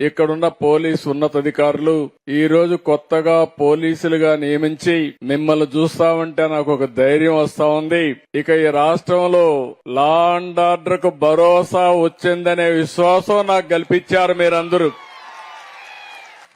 ఇక్కడున్న పోలీస్ ఉన్నతాధికారులు ఈ రోజు కొత్తగా పోలీసులుగా నియమించి మిమ్మల్ని చూస్తామంటే నాకు ఒక ధైర్యం వస్తా ఉంది. ఇక ఈ రాష్ట్రంలో లా అండ్ ఆర్డర్కు భరోసా వచ్చిందనే విశ్వాసం నాకు కల్పించారు మీరందరూ.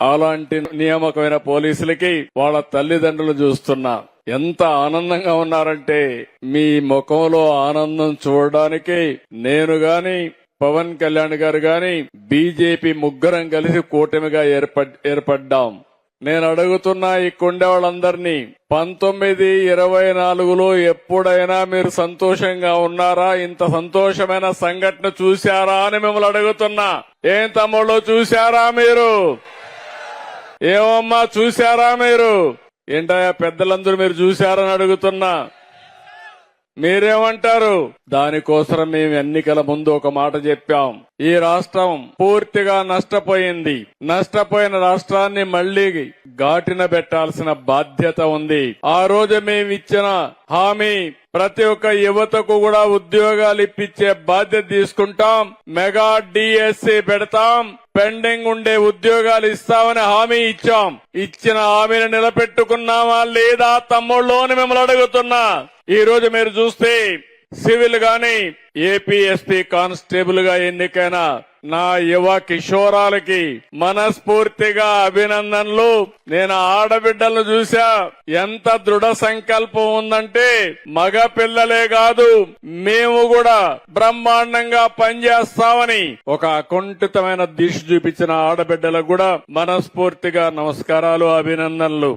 అలాంటి నియామకమైన పోలీసులకి వాళ్ళ తల్లిదండ్రులు చూస్తున్నా. ఎంత ఆనందంగా ఉన్నారంటే మీ ముఖంలో ఆనందం చూడడానికి నేను గాని పవన్ కళ్యాణ్ గారు గాని బీజేపీ ముగ్గురం కలిసి కూటమిగా ఏర్పడ్ ఏర్పడ్డాం. నేను అడుగుతున్నా ఈ కొండే వాళ్ళందరినీ పంతొమ్మిది ఇరవై నాలుగులో ఎప్పుడైనా మీరు సంతోషంగా ఉన్నారా? ఇంత సంతోషమైన సంఘటన చూశారా అని మిమ్మల్ని అడుగుతున్నా. ఏం తమ్ముళ్ళు చూశారా మీరు? ఏమమ్మా చూశారా మీరు? ఏంటయ్యా పెద్దలందరూ మీరు చూశారని అడుగుతున్నా. మీరేమంటారు? దానికోసం మేము ఎన్నికల ముందు ఒక మాట చెప్పాం. ఈ రాష్ట్రం పూర్తిగా నష్టపోయింది. నష్టపోయిన రాష్ట్రాన్ని మళ్ళీ ఘాటిన పెట్టాల్సిన బాధ్యత ఉంది. ఆ రోజు మేము ఇచ్చిన హామీ ప్రతి ఒక్క యువతకు కూడా ఉద్యోగాలు ఇప్పించే బాధ్యత తీసుకుంటాం. మెగా డిఎస్సి పెడతాం. పెండింగ్ ఉండే ఉద్యోగాలు ఇస్తామని హామీ ఇచ్చాం. ఇచ్చిన హామీని నిలబెట్టుకున్నామా లేదా తమ్ముళ్ళు మిమ్మల్ని అడుగుతున్నా. ఈ రోజు మీరు చూస్తే సివిల్ గాని ఏపీఎస్పీ కానిస్టేబుల్గా ఎన్నికైన నా యువ కిషోరాలకి మనస్ఫూర్తిగా అభినందనలు. నేను ఆడబిడ్డలను చూసా ఎంత దృఢ సంకల్పం ఉందంటే మగ పిల్లలే కాదు మేము కూడా బ్రహ్మాండంగా పనిచేస్తామని ఒక అకుంఠితమైన దిశ చూపించిన ఆడబిడ్డలకు కూడా మనస్ఫూర్తిగా నమస్కారాలు అభినందనలు.